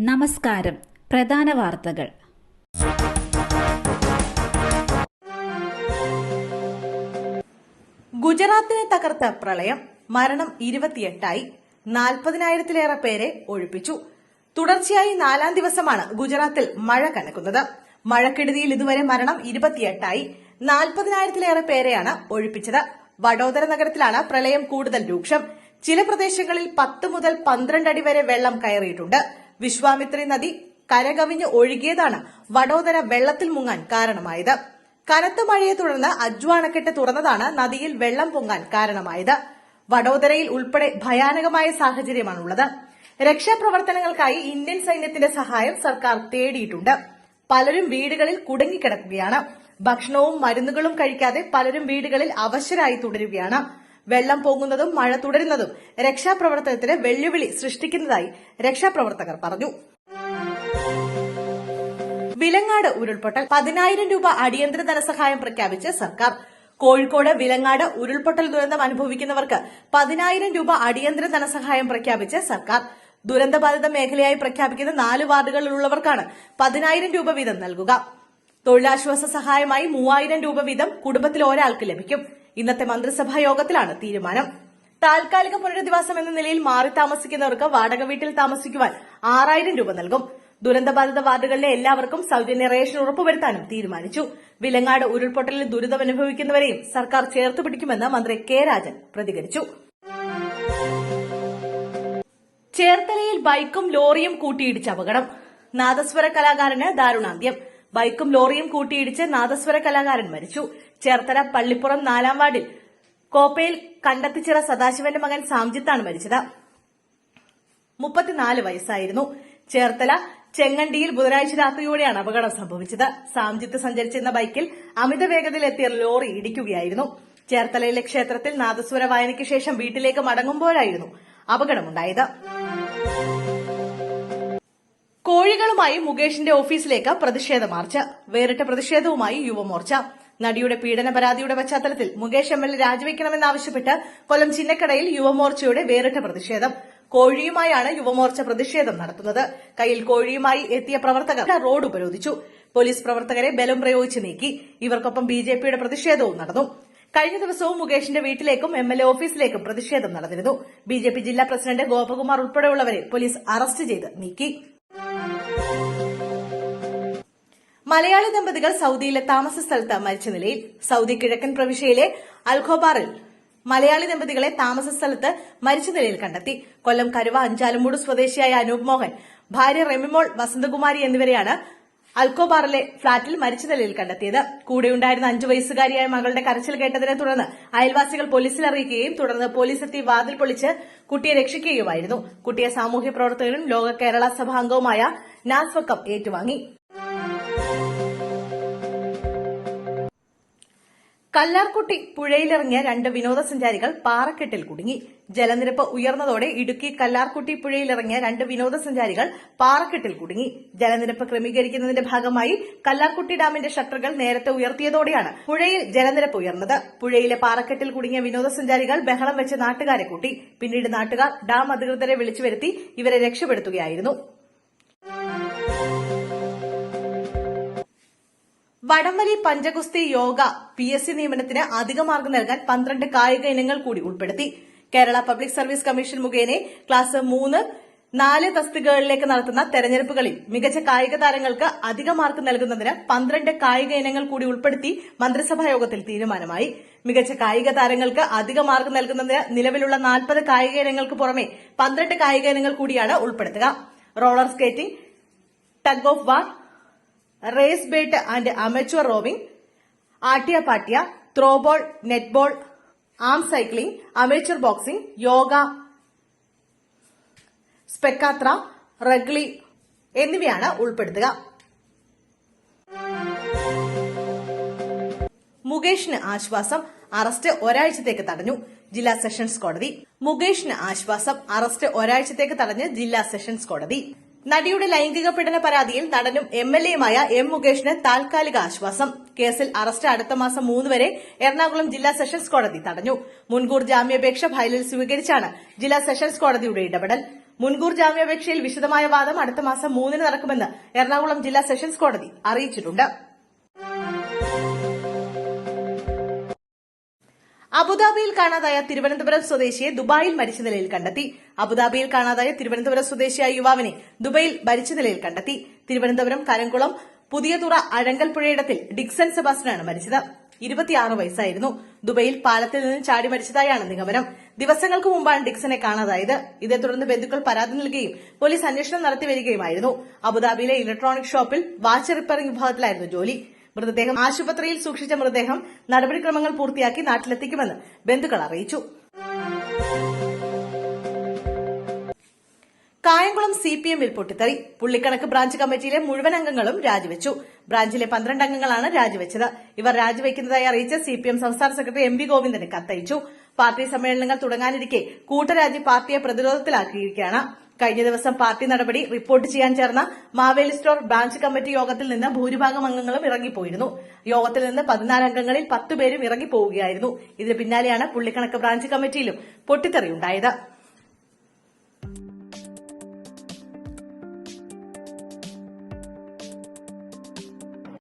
നമസ്കാരം. പ്രധാന വാർത്തകൾ. ഗുജറാത്തിനെ തകർത്ത പ്രളയം മരണം ഇരുപത്തിയെട്ടായി. നാൽപ്പതിനായിരത്തിലേറെ പേരെ ഒഴിപ്പിച്ചു. തുടർച്ചയായി നാലാം ദിവസമാണ് ഗുജറാത്തിൽ മഴ കനക്കുന്നത്. മഴക്കെടുതിയിൽ ഇതുവരെ മരണം ഇരുപത്തിയെട്ടായി. നാൽപ്പതിനായിരത്തിലേറെ പേരെയാണ് ഒഴിപ്പിച്ചത്. വഡോദര നഗരത്തിലാണ് പ്രളയം കൂടുതൽ രൂക്ഷം. ചില പ്രദേശങ്ങളിൽ പത്ത് മുതൽ പന്ത്രണ്ട് അടി വരെ വെള്ളം കയറിയിട്ടുണ്ട്. വിശ്വാമിത്രി നദി കരകവിഞ്ഞ് ഒഴുകിയതാണ് വഡോദര വെള്ളത്തിൽ മുങ്ങാൻ കാരണമായത്. കനത്ത മഴയെ തുടർന്ന് അജ്വ അണക്കെട്ട് തുറന്നതാണ് നദിയിൽ വെള്ളം പൊങ്ങാൻ കാരണമായത്. വഡോദരയിൽ ഉൾപ്പെടെ ഭയാനകമായ സാഹചര്യമാണുള്ളത്. രക്ഷാപ്രവർത്തനങ്ങൾക്കായി ഇന്ത്യൻ സൈന്യത്തിന്റെ സഹായം സർക്കാർ തേടിയിട്ടുണ്ട്. പലരും വീടുകളിൽ കുടുങ്ങിക്കിടക്കുകയാണ്. ഭക്ഷണവും മരുന്നുകളും കഴിക്കാതെ പലരും വീടുകളിൽ അവശരായി തുടരുകയാണ്. വെള്ളം പോകുന്നതും മഴ തുടരുന്നതും രക്ഷാപ്രവർത്തനത്തിന് വെല്ലുവിളി സൃഷ്ടിക്കുന്നതായി രക്ഷാപ്രവർത്തകർ പറഞ്ഞു. വിലങ്ങാട് ഉരുൾപൊട്ടൽ പതിനായിരം രൂപ അടിയന്തര ധനസഹായം പ്രഖ്യാപിച്ച് സർക്കാർ. കോഴിക്കോട് വിലങ്ങാട് ഉരുൾപൊട്ടൽ ദുരന്തം അനുഭവിക്കുന്നവർക്ക് പതിനായിരം രൂപ അടിയന്തര ധനസഹായം പ്രഖ്യാപിച്ച് സർക്കാർ. ദുരന്തബാധിത മേഖലയായി പ്രഖ്യാപിക്കുന്ന നാല് വാർഡുകളിലുള്ളവർക്കാണ് പതിനായിരം രൂപ വീതം നൽകുക. തൊഴിലാശ്വാസ സഹായമായി മൂവായിരം രൂപ വീതം കുടുംബത്തിൽ ഒരാൾക്ക് ലഭിക്കും. ഇന്നത്തെ മന്ത്രിസഭാ യോഗത്തിലാണ് തീരുമാനം. താൽക്കാലിക പുനരധിവാസം എന്ന നിലയിൽ മാറി താമസിക്കുന്നവർക്ക് വാടക വീട്ടിൽ താമസിക്കുവാൻ ആറായിരം രൂപ നൽകും. ദുരന്തബാധിത വാർഡുകളിലെ എല്ലാവർക്കും സൌജന്യ റേഷൻ ഉറപ്പുവരുത്താനും തീരുമാനിച്ചു. വിലങ്ങാട് ഉരുൾപൊട്ടലിൽ ദുരിതമനുഭവിക്കുന്നവരെയും സർക്കാർ ചേർത്തുപിടിക്കുമെന്ന് മന്ത്രി കെ രാജൻ പ്രതികരിച്ചു. ചേർത്തലയിൽ ബൈക്കും ലോറിയും കൂട്ടിയിടിച്ച് അപകടം. നാദസ്വര കലാകാരന് ദാരുണാന്ത്യം. ബൈക്കും ലോറിയും കൂട്ടിയിടിച്ച് നാദസ്വര കലാകാരൻ മരിച്ചു. ചേർത്തല പള്ളിപ്പുറം നാലാം വാർഡിൽ കോപ്പയിൽ കണ്ടത്തിച്ചിറ സദാശിവന്റെ മകൻ സാംജിത്താണ് മരിച്ചത്. മുപ്പത്തിനാല് വയസ്സായിരുന്നു. ചേർത്തല ചെങ്ങണ്ടിയിൽ ബുധനാഴ്ച രാത്രിയോടെയാണ് അപകടം സംഭവിച്ചത്. സാംജിത്ത് സഞ്ചരിച്ചിരുന്ന ബൈക്കിൽ അമിത വേഗതയിലെത്തിയ ലോറി ഇടിക്കുകയായിരുന്നു. ചേർത്തലയിലെ ക്ഷേത്രത്തിൽ നാദസ്വര വായനയ്ക്ക് ശേഷം വീട്ടിലേക്ക് മടങ്ങുമ്പോഴായിരുന്നു അപകടമുണ്ടായത്. കോഴികളുമായി മുകേഷിന്റെ ഓഫീസിലേക്ക് പ്രതിഷേധ മാർച്ച്. വേറിട്ട പ്രതിഷേധവുമായി യുവമോർച്ച. നടിയുടെ പീഡന പരാതിയുടെ പശ്ചാത്തലത്തിൽ മുകേഷ് എം എൽ രാജിവെക്കണമെന്നാവശ്യപ്പെട്ട് കൊല്ലം ചിന്നക്കടയിൽ യുവമോർച്ചയുടെ വേറിട്ട പ്രതിഷേധം. കോഴിയുമായാണ് യുവമോർച്ച പ്രതിഷേധം നടത്തുന്നത്. കയ്യിൽ കോഴിയുമായി എത്തിയ പ്രവർത്തകർ റോഡ് ഉപരോധിച്ചു. പോലീസ് പ്രവർത്തകരെ ബലം പ്രയോഗിച്ച് നീക്കി. ഇവർക്കൊപ്പം ബിജെപിയുടെ പ്രതിഷേധവും നടന്നു. കഴിഞ്ഞ ദിവസവും മുകേഷിന്റെ വീട്ടിലേക്കും എം എൽ എ ഓഫീസിലേക്കും പ്രതിഷേധം നടന്നിരുന്നു. ബിജെപി ജില്ലാ പ്രസിഡന്റ് ഗോപകുമാർ ഉൾപ്പെടെയുള്ളവരെ പോലീസ് അറസ്റ്റ് ചെയ്ത് നീക്കി. മലയാളി ദമ്പതികൾ സൌദിയിലെ താമസ സ്ഥലത്ത് മരിച്ച നിലയിൽ സൌദി കിഴക്കൻ പ്രവിശ്യയിലെ അൽഖോബാറിൽ മലയാളി ദമ്പതികളെ താമസ സ്ഥലത്ത് മരിച്ച നിലയിൽ കണ്ടെത്തി. കൊല്ലം കരുവ അഞ്ചാലുമൂട് സ്വദേശിയായ അനൂപ് മോഹൻ ഭാര്യ റെമിമോൾ വസന്തകുമാരി എന്നിവരെയാണ് അൽക്കോബാറിലെ ഫ്ളാറ്റിൽ മരിച്ച നിലയിൽ കണ്ടെത്തിയത്. കൂടെയുണ്ടായിരുന്ന അഞ്ചു വയസ്സുകാരിയായ മകളുടെ കരച്ചിൽ കേട്ടതിനെ തുടർന്ന് അയൽവാസികൾ പോലീസിൽ അറിയിക്കുകയും തുടർന്ന് പോലീസ് എത്തി വാതിൽ പൊളിച്ച് കുട്ടിയെ രക്ഷിക്കുകയുമായിരുന്നു. കുട്ടിയെ സാമൂഹ്യ പ്രവർത്തകരും ലോക കേരള സഭാംഗവുമായ നാസ്വക്കം ഏറ്റുവാങ്ങി. കല്ലാർകുട്ടി പുഴയിലിറങ്ങിയ രണ്ട് വിനോദസഞ്ചാരികൾ പാറക്കെട്ടിൽ കുടുങ്ങി. ജലനിരപ്പ് ഉയർന്നതോടെ ഇടുക്കി കല്ലാർകുട്ടി പുഴയിലിറങ്ങിയ രണ്ട് വിനോദസഞ്ചാരികൾ പാറക്കെട്ടിൽ കുടുങ്ങി. ജലനിരപ്പ് ക്രമീകരിക്കുന്നതിന്റെ ഭാഗമായി കല്ലാർകുട്ടി ഡാമിന്റെ ഷട്ടറുകൾ നേരത്തെ ഉയർത്തിയതോടെയാണ് പുഴയിൽ ജലനിരപ്പ് ഉയർന്നത്. പുഴയിലെ പാറക്കെട്ടിൽ കുടുങ്ങിയ വിനോദസഞ്ചാരികൾ ബഹളം വെച്ച് നാട്ടുകാരെ കൂട്ടി. പിന്നീട് നാട്ടുകാർ ഡാം അധികൃതരെ വിളിച്ചു വരുത്തി ഇവരെ രക്ഷപ്പെടുത്തുകയായിരുന്നു. വടംവലി പഞ്ചഗുസ്തി യോഗ പി എസ് സി നിയമനത്തിന് അധിക മാർഗം നൽകാൻ പന്ത്രണ്ട് കായിക ഇനങ്ങൾ കൂടി ഉൾപ്പെടുത്തി. കേരള പബ്ലിക് സർവീസ് കമ്മീഷൻ മുഖേന ക്ലാസ് മൂന്ന് നാല് തസ്തികകളിലേക്ക് നടത്തുന്ന തെരഞ്ഞെടുപ്പുകളിൽ മികച്ച കായിക താരങ്ങൾക്ക് അധിക മാർക്ക് നൽകുന്നതിന് പന്ത്രണ്ട് കായിക ഇനങ്ങൾ കൂടി ഉൾപ്പെടുത്തി മന്ത്രിസഭാ യോഗത്തിൽ തീരുമാനമായി. മികച്ച കായിക താരങ്ങൾക്ക് അധിക മാർക്ക് നൽകുന്നതിന് നിലവിലുള്ള നാൽപ്പത് കായിക ഇനങ്ങൾക്ക് പുറമെ പന്ത്രണ്ട് കായിക ഇനങ്ങൾ കൂടിയാണ് ഉൾപ്പെടുത്തുക. Roller skating tug of war race boat and amateur rowing atyapatya throwball netball arm cycling amateur boxing yoga sepaktakraw rugby എന്നിവയാണ് ഉൾപ്പെടുത്തുക. മുകേഷിന് ആശ്വാസം അറസ്റ്റ് ഒരാഴ്ചത്തേക്ക് തടഞ്ഞു ജില്ലാ സെഷൻസ് കോടതി. മുകേഷിന് ആശ്വാസം അറസ്റ്റ് ഒരാഴ്ചത്തേക്ക് തടഞ്ഞ് ജില്ലാ സെഷൻസ് കോടതി. നടിയുടെ ലൈംഗിക പീഡന പരാതിയിൽ നടനും എം എൽ എയുമായ എം മുകേഷിന് താൽക്കാലിക ആശ്വാസം. കേസിൽ അറസ്റ്റ് അടുത്ത മാസം മൂന്ന് വരെ എറണാകുളം ജില്ലാ സെഷൻസ് കോടതി തടഞ്ഞു. മുൻകൂർ ജാമ്യാപേക്ഷ ഫയലിൽ സ്വീകരിച്ചാണ് ജില്ലാ സെഷൻസ് കോടതിയുടെ ഇടപെടൽ. മുൻകൂർ ജാമ്യാപേക്ഷയിൽ വിശദമായ വാദം അടുത്ത മാസം മൂന്നിന് നടക്കുമെന്ന് എറണാകുളം ജില്ലാ സെഷൻസ് കോടതി അറിയിച്ചിട്ടുണ്ട്. അബുദാബിയിൽ കാണാതായ തിരുവനന്തപുരം സ്വദേശിയെ ദുബായിൽ മരിച്ച നിലയിൽ കണ്ടെത്തി. അബുദാബിയിൽ കാണാതായ തിരുവനന്തപുരം സ്വദേശിയായ യുവാവിനെ ദുബൈയിൽ മരിച്ച നിലയിൽ കണ്ടെത്തി. തിരുവനന്തപുരം കരംകുളം പുതിയതുറ അഴങ്കൽപ്പുഴയിടത്തിൽ ഡിക്സൺ സെബാസ്റ്റ്യനാണ് മരിച്ചത്. ഇരുപത്തിയാറ് വയസ്സായിരുന്നു. ദുബൈയിൽ പാലത്തിൽ നിന്ന് ചാടി മരിച്ചതായാണ് നിഗമനം. ദിവസങ്ങൾക്ക് മുമ്പാണ് ഡിക്സനെ കാണാതായത്. ഇതേ തുടർന്ന് ബന്ധുക്കൾ പരാതി നൽകുകയും പോലീസ് അന്വേഷണം നടത്തി വരികയുമായിരുന്നു. അബുദാബിയിലെ ഇലക്ട്രോണിക് ഷോപ്പിൽ വാച്ച് റിപ്പയറിംഗ് വിഭാഗത്തിലായിരുന്നു ജോലി. മൃതദേഹം ആശുപത്രിയിൽ സൂക്ഷിച്ച മൃതദേഹം നടപടിക്രമങ്ങൾ പൂർത്തിയാക്കി നാട്ടിലെത്തിക്കുമെന്ന് ബന്ധുക്കൾ അറിയിച്ചു. കായംകുളം സി പി എമ്മിൽ പൊട്ടിത്തെറി. പുള്ളിക്കണക്ക് ബ്രാഞ്ച് കമ്മിറ്റിയിലെ മുഴുവൻ അംഗങ്ങളും രാജിവെച്ചു. ബ്രാഞ്ചിലെ പന്ത്രണ്ട് അംഗങ്ങളാണ് രാജിവെച്ചത്. ഇവർ രാജിവെക്കുന്നതായി അറിയിച്ച സി പി എം സംസ്ഥാന സെക്രട്ടറി എം വി ഗോവിന്ദന് കത്തയച്ചു. പാർട്ടി സമ്മേളനങ്ങൾ തുടങ്ങാനിരിക്കെ കൂട്ടരാജി പാർട്ടിയെ പ്രതിരോധത്തിലാക്കിയിരിക്കുകയാണ്. കഴിഞ്ഞ ദിവസം പാർട്ടി നടപടി റിപ്പോർട്ട് ചെയ്യാൻ ചേർന്ന മാവേലി സ്റ്റോർ ബ്രാഞ്ച് കമ്മിറ്റി യോഗത്തിൽ നിന്ന് ഭൂരിഭാഗം അംഗങ്ങളും ഇറങ്ങിപ്പോയിരുന്നു. യോഗത്തിൽ നിന്ന് പതിനാല് അംഗങ്ങളിൽ പത്തുപേരും ഇറങ്ങിപ്പോവുകയായിരുന്നു. ഇതിന് പിന്നാലെയാണ് പുള്ളിക്കണക്ക് ബ്രാഞ്ച് കമ്മിറ്റിയിലും പൊട്ടിത്തെറിയുണ്ടായത്